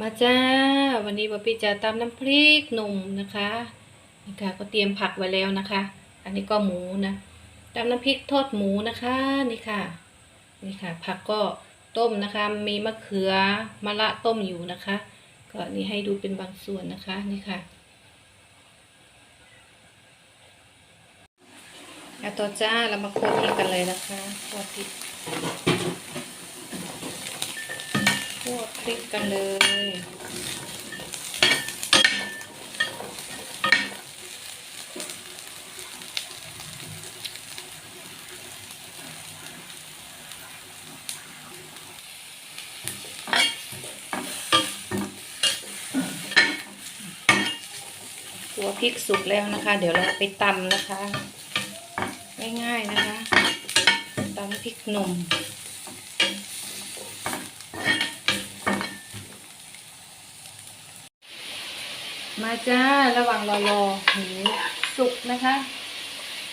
มาจ้า วันนี้บอปปี้จะตำน้ำพริกหนุ่มนะคะนี่ค่ะก็เตรียมผักไว้แล้วนะคะ อันนี้ก็หมูนะตำน้ำพริกทอดหมูนะคะนี่ค่ะ นี่ค่ะ ผักก็ต้มนะคะ มีมะเขือมะละต้มอยู่นะคะ ก็นี่ให้ดูเป็นบางส่วนนะคะนี่ค่ะแล้วต่อจ้าเรามาโขลกพริกกันเลยนะคะโขลกพริก ริกกันเลย ตัวพริกสุกแล้วนะคะ เดี๋ยวเราไปตำนะคะ ง่ายๆนะคะตำพริกหนุ่ม มาจ้า ระหว่างรอรอหมูสุกนะคะ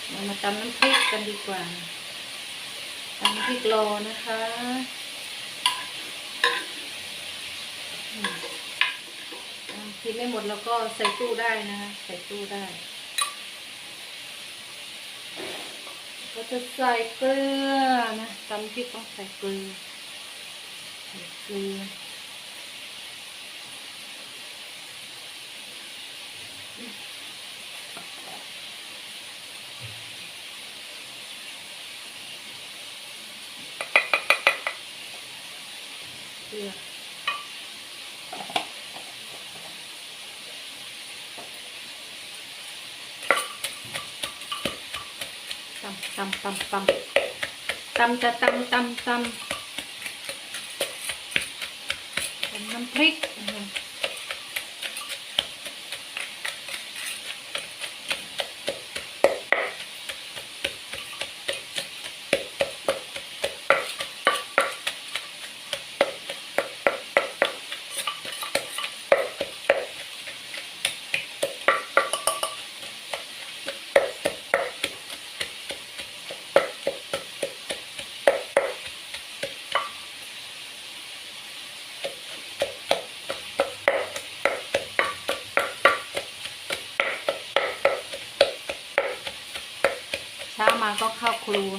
เรามาตำน้ำพริกกันดีกว่าตำน้ำพริกรอนะคะกินไม่หมดแล้วก็ใส่ตู้ได้นะคะใส่ตู้ได้ ก็จะใส่เกลือนะตำพริกต้องใส่เกลือใส่เกลือ ตำตำตำตำตำจะตำตำตำตำน้ำพริกนะคะเช้ามาก็เข้า ครัว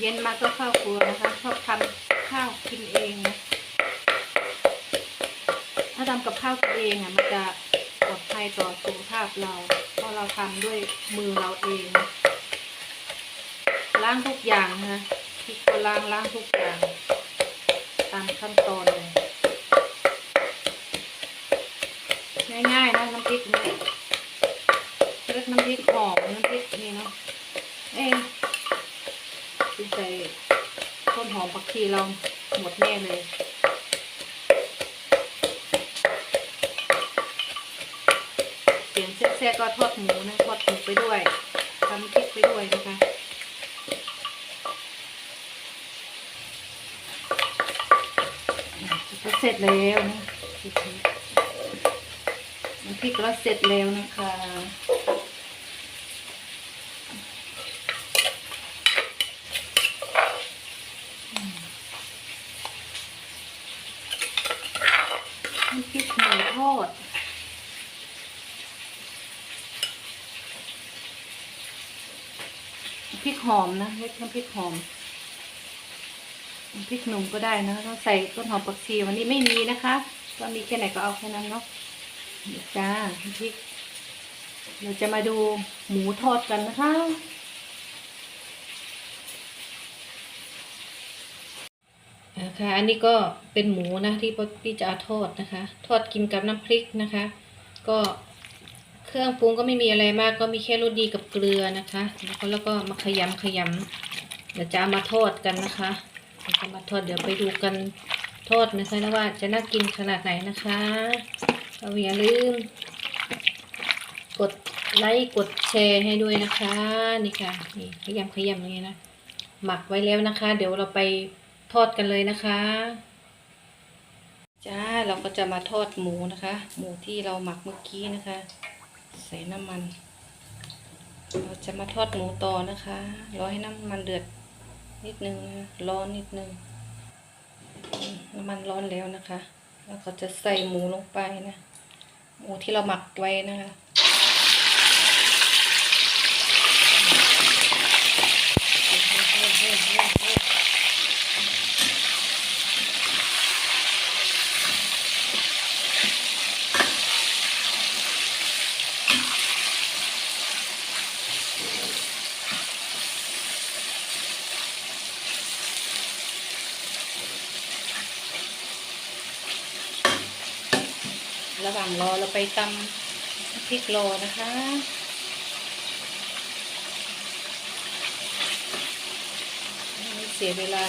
เย็นมาก็เข้าครัวนะคะชอบทำข้าวกินเองนะถ้าทำกับข้าวกินเองอะมันจะปลอดภัยต่อสุขภาพเรา เพราะเราทำด้วยมือเราเองล้างทุกอย่างนะคะพริกก็ล้างล้างทุกอย่าง ตามขั้นตอนเลยง่ายๆนะน้ำพริกนี่เรียกน้ำพริกหอมน้ำพริกนี่เนาะเอ้ดู ใจต้นหอมผักชีเราหมดแน่เลยเสียงแซ่บๆก็ทอดหมูนะทอดหมูไปด้วยทำพริกไปด้วยนะคะก็เสร็จแล้วนะน้ำพริกก็เสร็จแล้วนะคะ น้ำพริกหมูทอดพริกหอมนะเรียกน้ำพริกหอมพริกหนุ่มก็ได้นะต้องใส่ต้นหอมปักชีวันนี้ไม่มีนะคะก็มีแค่ไหนก็เอาแค่นั้นเนาะจ้าพริก เราจะมาดูหมูทอดกันนะคะ คะ อันนี้ก็เป็นหมูนะที่พี่จะเอาทอดนะคะ ทอดกินกับน้ำพริกนะคะ ก็เครื่องปรุงก็ไม่มีอะไรมากก็มีแค่รสดีกับเกลือนะคะ แล้วก็แล้วก็มาขยำขยำเดี๋ยวจะามาทอดกันนะคะจะมาทอดเดี๋ยวไปดูกันทอดนะคะนะว่าจะน่ากินขนาดไหนนะคะก็อย่าลืม กดไลค์กดแชร์ให้ด้วยนะคะนี่ค่ะนี่ขยำขยำอย่างนี้นะหมักไว้แล้วนะคะ เดี๋ยวเราไป ทอดกันเลยนะคะ จ้าเราก็จะมาทอดหมูนะคะ หมูที่เราหมักเมื่อกี้นะคะ ใส่น้ำมัน เราจะมาทอดหมูต่อนะคะรอให้น้ำมันเดือดนิดนึงนะร้อนนิดนึงน้ำมันร้อนแล้วนะคะ แล้วก็จะใส่หมูลงไปนะ หมูที่เราหมักไว้นะคะ รอเราไปตำพริกรอนะคะ ไม่เสียเวลา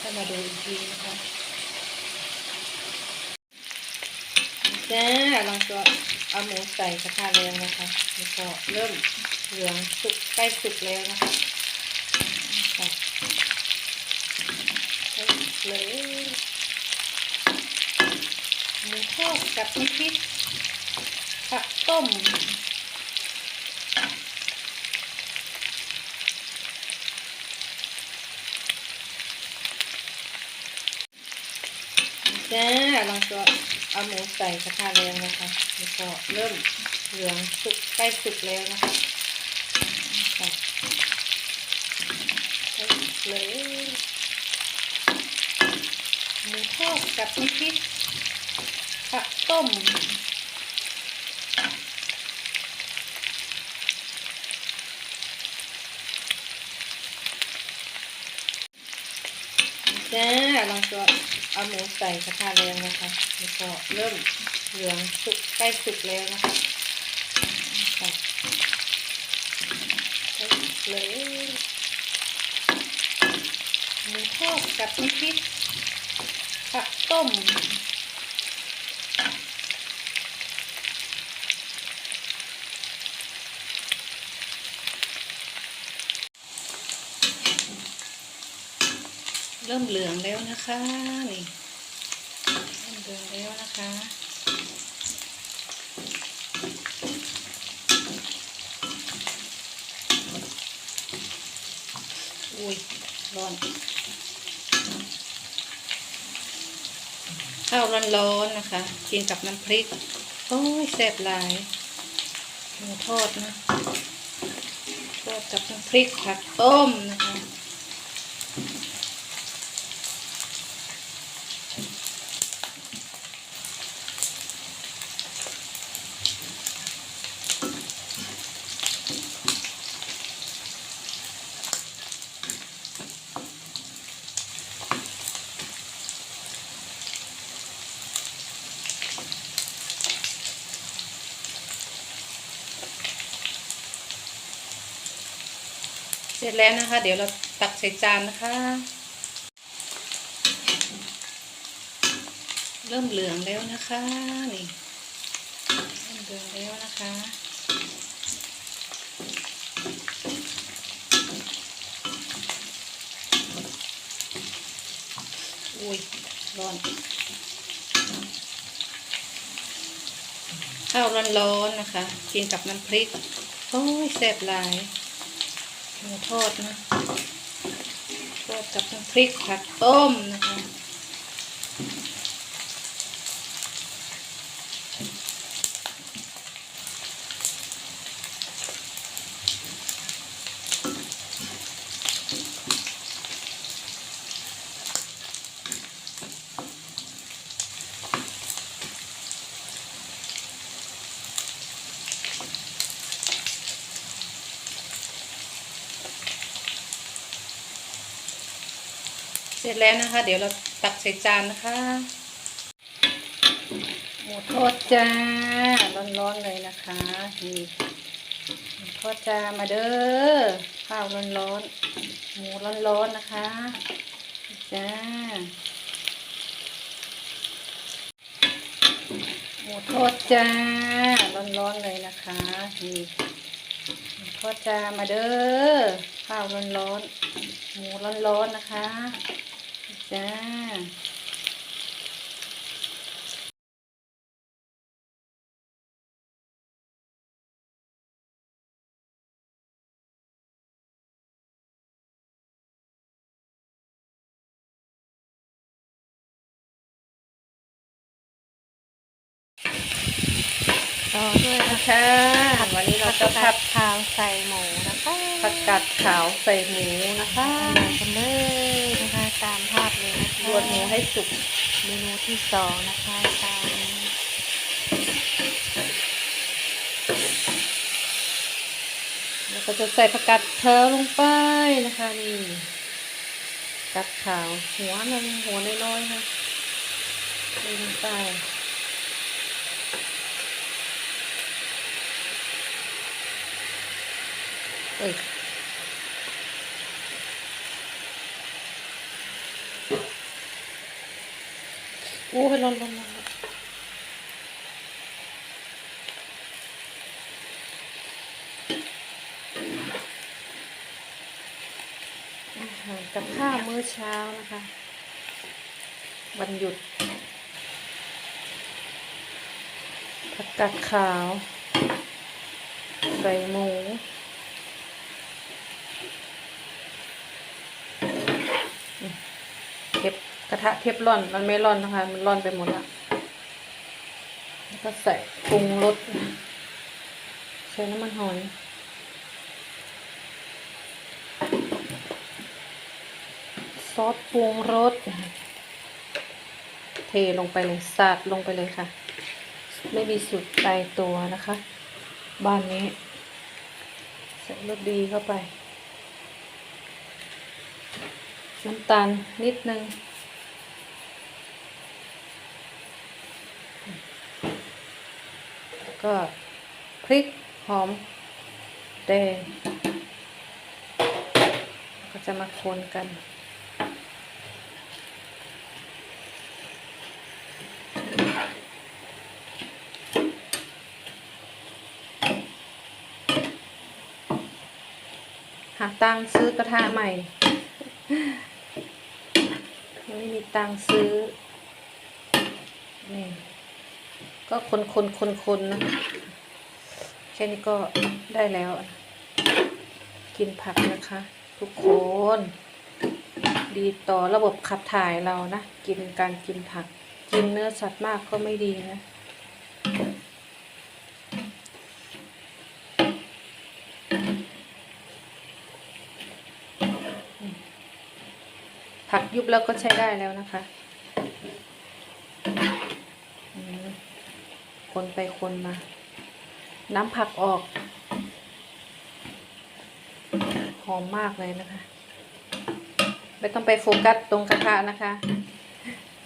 ถ้ามาดูอีกทีนะคะจ้าลองตัวเอาหมูใส่กระทะแรงนะคะแล้วก็เริ่มเหลืองสุกใกล้สุกแล้วนะคะใส่ใส่เลย หมู ทอดกับน้ำพริกผักต้ม จ้าลองตัวเอาหมูใส่กระทะแรงนะคะแล้วก็เริ่มเหลืองสุกใกล้สุกแล้วนะคะใส่เลยหมูทอดกับน้ำพริก ต้ม จ้าลองตัวเอาหมูใส่กระทะแรงนะคะ แล้วก็เริ่มเหลืองสุกใกล้สุกแล้วนะคะใส่เลยหมูทอดกับน้ำพริกผักต้ม เริ่มเหลืองแล้วนะคะนี่เริ่มเหลืองแล้วนะคะอุ้ยร้อนข้าวร้อนๆนะคะ กินกับน้ำพริก โอ้ยแซ่บหลายหมูทอดนะทอดกับน้ำพริกผักต้มนะคะ ร็จแล้วนะคะ เดี๋ยวเราตักใส่จานนะคะ เริ่มเหลืองแล้วนะคะนี่เริ่มเหลืองแล้วนะคะอุ้ยร้อนข้าวร้อนๆนะคะ กินกับน้ำพริก โอ้ยแซ่บหลาย หมูทอดนะทอดกับน้ำพริกผักต้มนะคะ ร็จแล้วนะคะ เดี๋ยวเราตักใส่จานนะคะ หมูทอดจ้า ร้อนๆเลยนะคะนี่หมูทอดจ้ามาเด้อข้าวร้อนๆหมูร้อนๆนะคะจ้าหมูทอดจ้า ร้อนๆเลยนะคะนี่หมูทอดจ้ามาเด้อข้าวร้อนๆหมูร้อนๆนะคะ จ้าอด้วยนะคะวันนี้เราจะผัดขาวใส่หมูนะคะผัดกัดขาวใส่หมูนะคะมาเลย รวนหมูให้สุกเมนูที่สองนะคะตามแล้วก็จะใส่ผักกาดขาวลงไปนะคะนี่ผักกาดขาวหัวนึงหัวน้อยๆค่ะลงไปเอ้ย โอ้ยร้อนร้อนร้อนกับข้าวมื้อเช้านะคะ วันหยุด ผักกาดขาวใส่หมู เทปก ระทะเทปร่อน มันไม่ร่อนนะคะ มันร่อนไปหมดละแล้วก็ใส่ปรุงรสใส่น้ำมันหอยซอสปรุงรสเทลงไปเลยสาดลงไปเลยค่ะ ไม่มีสูตรตายตัวนะคะ บ้านนี้ ใส่รสดีเข้าไป น้ำตาลนิดนึง แล้ว ก็พริกหอมแดงก็จะมาคนกันหาตังซื้อกระทะใหม่ไม่มีตังซื้อ นี่ ก็คนคนคนคนนะแค่นี้ก็ได้แล้ว กินผักนะคะ ทุกคน ดีต่อระบบขับถ่ายเรานะ กินการกินผัก กินเนื้อสัตว์มากก็ไม่ดีนะผักยุบแล้วก็ใช้ได้แล้วนะคะอืม คนไปคนมา น้ำผักออก หอมมากเลยนะคะ ไม่ต้องไปโฟกัสตรงกระทะนะคะ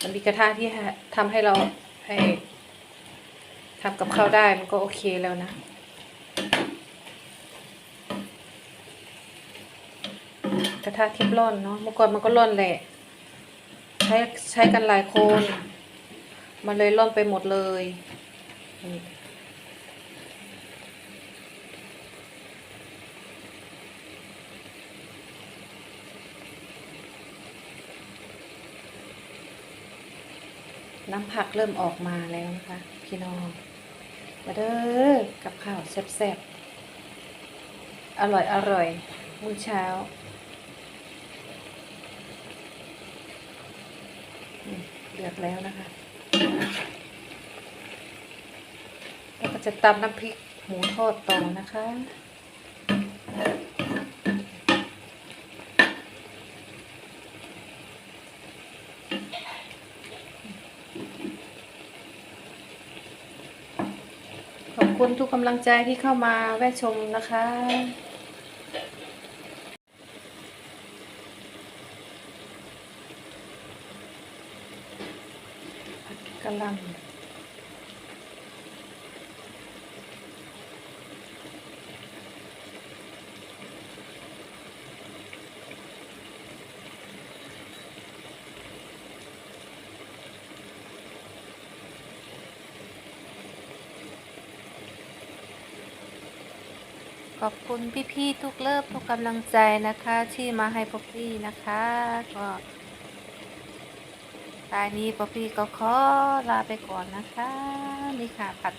มันมีกระทะที่ทำให้เราให้ทำกับข้าวได้มันก็โอเคแล้วนะกระทะเทฟลอนเนาะเมื่อก่อนมันก็ร่อนแหละ ใช้ใช้กันหลายคน มันเลยร่อนไปหมดเลย น้ำผักเริ่มออกมาแล้วนะคะ พี่น้อง มาเด้อกับข้าวแซ่บๆ อร่อยอร่อยมื้อเช้า เดือดแล้วนะคะ จะตำน้ำพริกหมูทอดต่อนะคะ ขอบคุณทุกกำลังใจที่เข้ามาแวะชมนะคะกะหล่ำ ขอบคุณพี่ๆทุกเลิฟทุกกำลังใจนะคะ ที่มาให้พวกพี่นะคะ ก็ตายนี้พวกพี่ก็ขอลาไปก่อนนะคะ นี่ค่ะผัด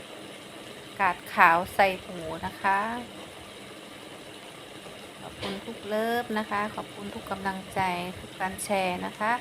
กาดขาวใส่หมูนะคะ ขอบคุณทุกเลิฟนะคะ ขอบคุณทุกกำลังใจทุกการแชร์นะคะ